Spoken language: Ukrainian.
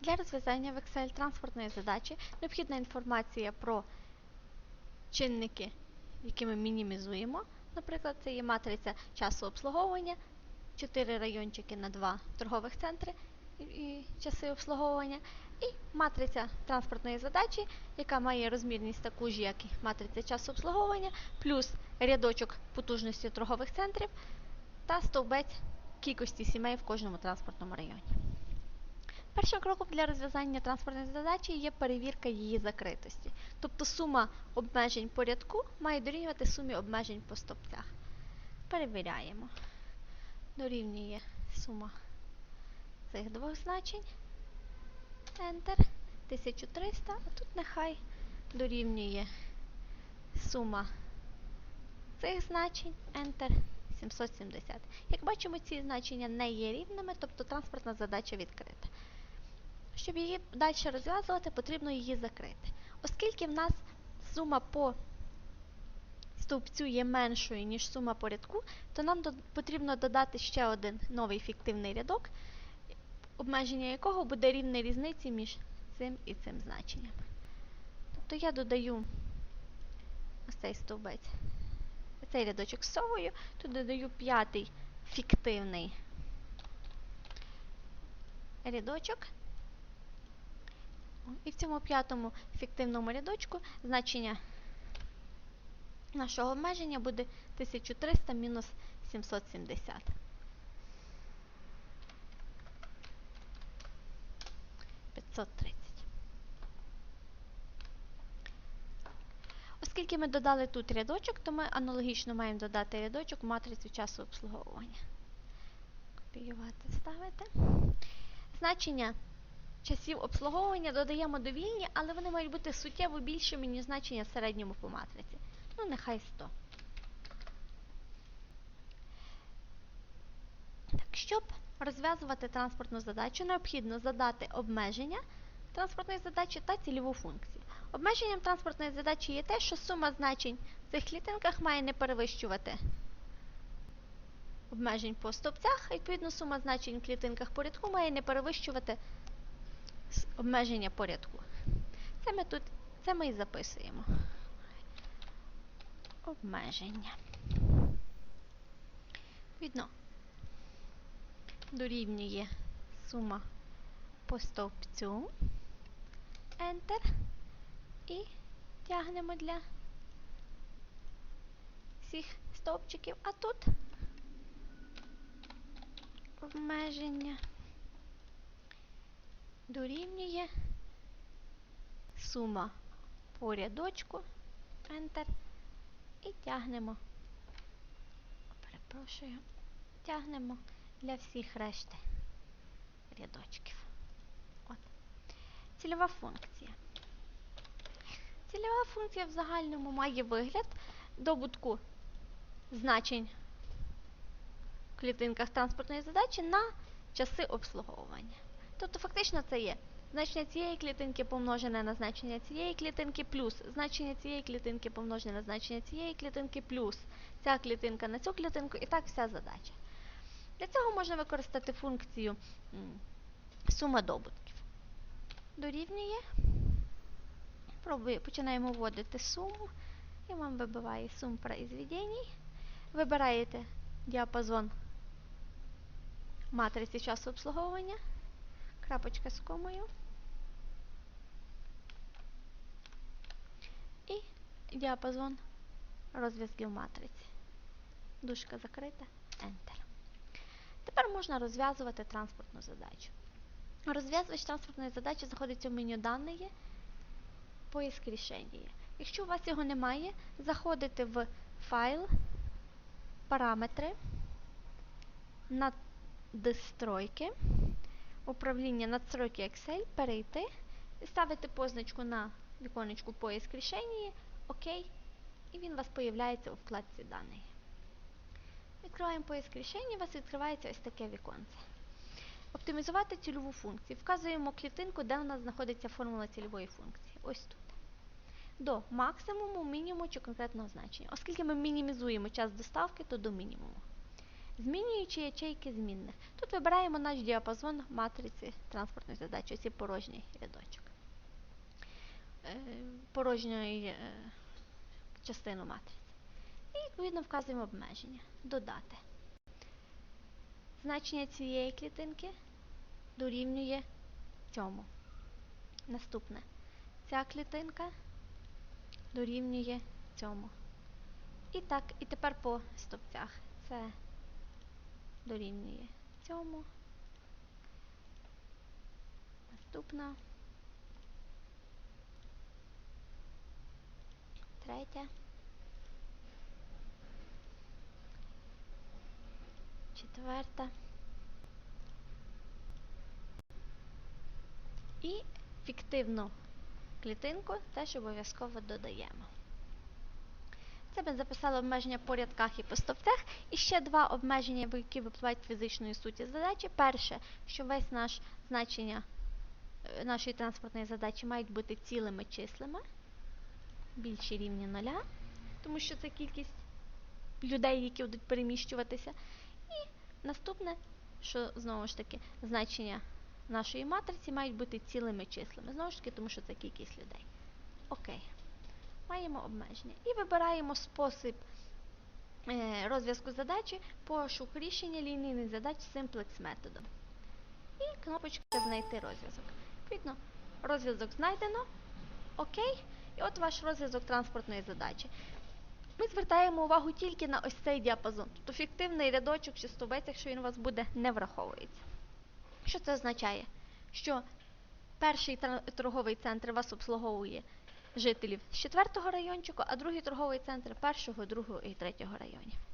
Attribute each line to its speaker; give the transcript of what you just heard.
Speaker 1: Для розв'язання в Excel транспортної задачі необхідна інформація про чинники, які ми мінімізуємо. Наприклад, це є матриця часу обслуговування, 4 райончики на 2 торгових центри і, часи обслуговування, і матриця транспортної задачі, яка має розмірність таку ж, як і матриця часу обслуговування, плюс рядочок потужності торгових центрів та стовбець кількості сімей в кожному транспортному районі. Першим кроком для розв'язання транспортної задачі є перевірка її закритості. Тобто сума обмежень по рядку має дорівнювати сумі обмежень по стовпцях. Перевіряємо. Дорівнює сума цих двох значень. Enter. 1300, а тут нехай дорівнює сума цих значень. Enter. 770. Як бачимо, ці значення не є рівними, тобто транспортна задача відкрита. Щоб її далі розв'язувати, потрібно її закрити. Оскільки в нас сума по стовпцю є меншою, ніж сума по рядку, то нам потрібно додати ще один новий фіктивний рядок, обмеження якого буде рівне різниці між цим і цим значенням. Тобто я додаю ось цей стовбець, цей рядочок совою, тут додаю п'ятий фіктивний рядочок. І в цьому п'ятому фіктивному рядочку значення нашого обмеження буде 1300 мінус 770. Оскільки ми додали тут рядочок, то ми аналогічно маємо додати рядочок в матрицю часу обслуговування. Копіювати, ставити. Значення часів обслуговування додаємо довільні, але вони мають бути суттєво більшими, ніж значення середньому по матриці. Ну, нехай 100. Так, щоб розв'язувати транспортну задачу, необхідно задати обмеження транспортної задачі та цільову функцію. Обмеженням транспортної задачі є те, що сума значень в цих клітинках має не перевищувати обмежень по стовпцях, відповідно сума значень в клітинках по рядку має не перевищувати обмеження по рядку. Це ми тут це ми і записуємо. Обмеження. Відно дорівнює сума по стовпцю. Enter. І тягнемо для всіх стовпчиків. А тут обмеження дорівнює сума по рядочку, Enter, і тягнемо, перепрошую, тягнемо для всіх решти рядочків. От. Цільова функція. Цільова функція в загальному має вигляд добутку значень в клітинках транспортної задачі на часи обслуговування. Тобто, фактично, це є значення цієї клітинки помножене на значення цієї клітинки плюс значення цієї клітинки помножене на значення цієї клітинки плюс ця клітинка на цю клітинку і так вся задача. Для цього можна використати функцію сума добутків. Дорівнює. Пробує, починаємо вводити суму і вам вибиває сум произведений. Вибираєте діапазон матриці часу обслуговування, крапочка з комою і діапазон розв'язків матриці. Дужка закрита, Enter. Тепер можна розв'язувати транспортну задачу. Розв'язувач транспортної задачі знаходиться в меню дані поиск рішення. Якщо у вас його немає, заходите в файл, параметри, надстройки, управління надстройки Excel, перейти, ставите позначку на віконечку поиск рішення, ОК, і він у вас появляється у вкладці дані. Відкриваємо поиск рішення, у вас відкривається ось таке віконце. Оптимізувати цільову функцію. Вказуємо клітинку, де у нас знаходиться формула цільової функції. Ось тут. До максимуму, мінімуму чи конкретного значення. Оскільки ми мінімізуємо час доставки, то до мінімуму. Змінюючи ячейки змінних. Тут вибираємо наш діапазон матриці транспортної задачі, ось і порожній рядочок. Е, порожньої е, частину матриці. І відповідно вказуємо обмеження. Додати. Значення цієї клітинки дорівнює цьому. Наступне. Ця клітинка дорівнює цьому. І так, і тепер по стовпцях. Це дорівнює цьому. Наступна. Третя. Четверта. І фіктивну клітинку теж обов'язково додаємо. Ми записали обмеження по рядках і по стовпцях. І ще два обмеження, які випливають фізичної суті задачі. Перше, що весь наш значення е, нашої транспортної задачі мають бути цілими числами, більші рівні нуля, тому що це кількість людей, які будуть переміщуватися. І наступне, що знову ж таки, значення нашої матриці мають бути цілими числами. Знову ж таки, тому що це кількість людей. Окей. Маємо обмеження. І вибираємо спосіб е, розв'язку задачі пошук рішення лінійних задач Simplex методом. І кнопочка Знайти розв'язок. Відповідно, розв'язок знайдено. Окей. І от ваш розв'язок транспортної задачі. Ми звертаємо увагу тільки на ось цей діапазон. Тобто фіктивний рядочок чи стовбець, якщо він у вас буде, не враховується. Що це означає? Що перший торговий центр вас обслуговує жителів з четвертого райончику, а другий торговий центр першого, другого і третього районів.